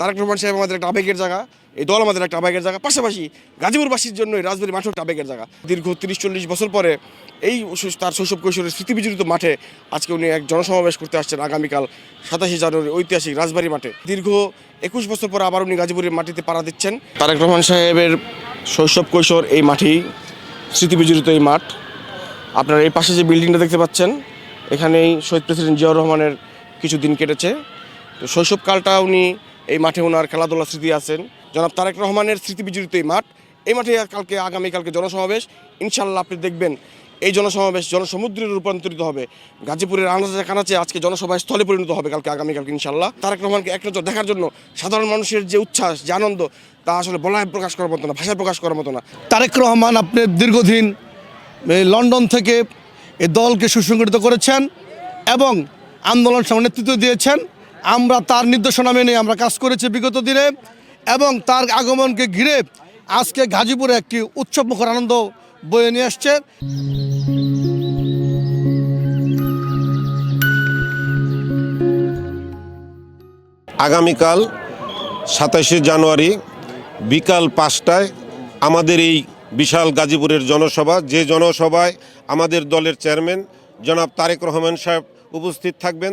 তারেক রহমান সাহেব আমাদের একটা আবেগের জায়গা, এই দল আমাদের একটা আবেগের জায়গা। পাশাপাশি গাজীপুরবাসীর জন্য এই রাজবাড়ি মাঠও একটা আবেগের জায়গা। দীর্ঘ তিরিশ চল্লিশ বছর পরে এই তার শৈশব কৈশোরের স্মৃতিবিজড়িত মাঠে আজকে উনি এক জনসমাবেশ করতে আসছেন আগামীকাল সাতাশে জানুয়ারি ঐতিহাসিক রাজবাড়ি মাঠে। দীর্ঘ একুশ বছর পরে আবার উনি গাজীপুরের মাটিতে পাড়া দিচ্ছেন। তারেক রহমান সাহেবের শৈশব কৈশোর এই মাঠেই স্মৃতিবিজড়িত এই মাঠ। আপনার এই পাশে যে বিল্ডিংটা দেখতে পাচ্ছেন, এখানেই শহীদ প্রেসিডেন্ট জিয়াউর রহমানের কিছু দিন কেটেছে। তো শৈশবকালটা উনি এই মাঠে ওনার খেলাধুলা স্মৃতি আছেন। জনাব তারেক রহমানের স্মৃতি বিজড়িত এই মাঠ, এই মাঠে কালকে, আগামীকালকে জনসমাবেশ। ইনশাল্লাহ আপনি দেখবেন এই জনসমাবেশ জনসমুদ্রে রূপান্তরিত হবে। গাজীপুরের আনাচে কানাচে আজকে জনসভায় স্থলে পরিণত হবে কালকে, আগামীকালকে ইনশাল্লাহ তারেক রহমানকে এক নজর দেখার জন্য সাধারণ মানুষের যে উচ্ছ্বাস, যে আনন্দ, তা আসলে বলায় প্রকাশ করার মতো না, ভাষায় প্রকাশ করার মতো না। তারেক রহমান আপনি দীর্ঘদিন লন্ডন থেকে এই দলকে সুসংগঠিত করেছেন এবং আন্দোলন নেতৃত্ব দিয়েছেন। আমরা তার নির্দেশনা মেনে আমরা কাজ করেছি বিগত দিনে এবং তার আগমনকে ঘিরে আজকে গাজীপুরে একটি উৎসবমুখর আনন্দ বয়ে নিয়ে আসছে। আগামীকাল সাতাশে জানুয়ারি বিকাল পাঁচটায় আমাদের এই বিশাল গাজীপুরের জনসভা। যে জনসভায় আমাদের দলের চেয়ারম্যান জনাব তারেক রহমান সাহেব উপস্থিত থাকবেন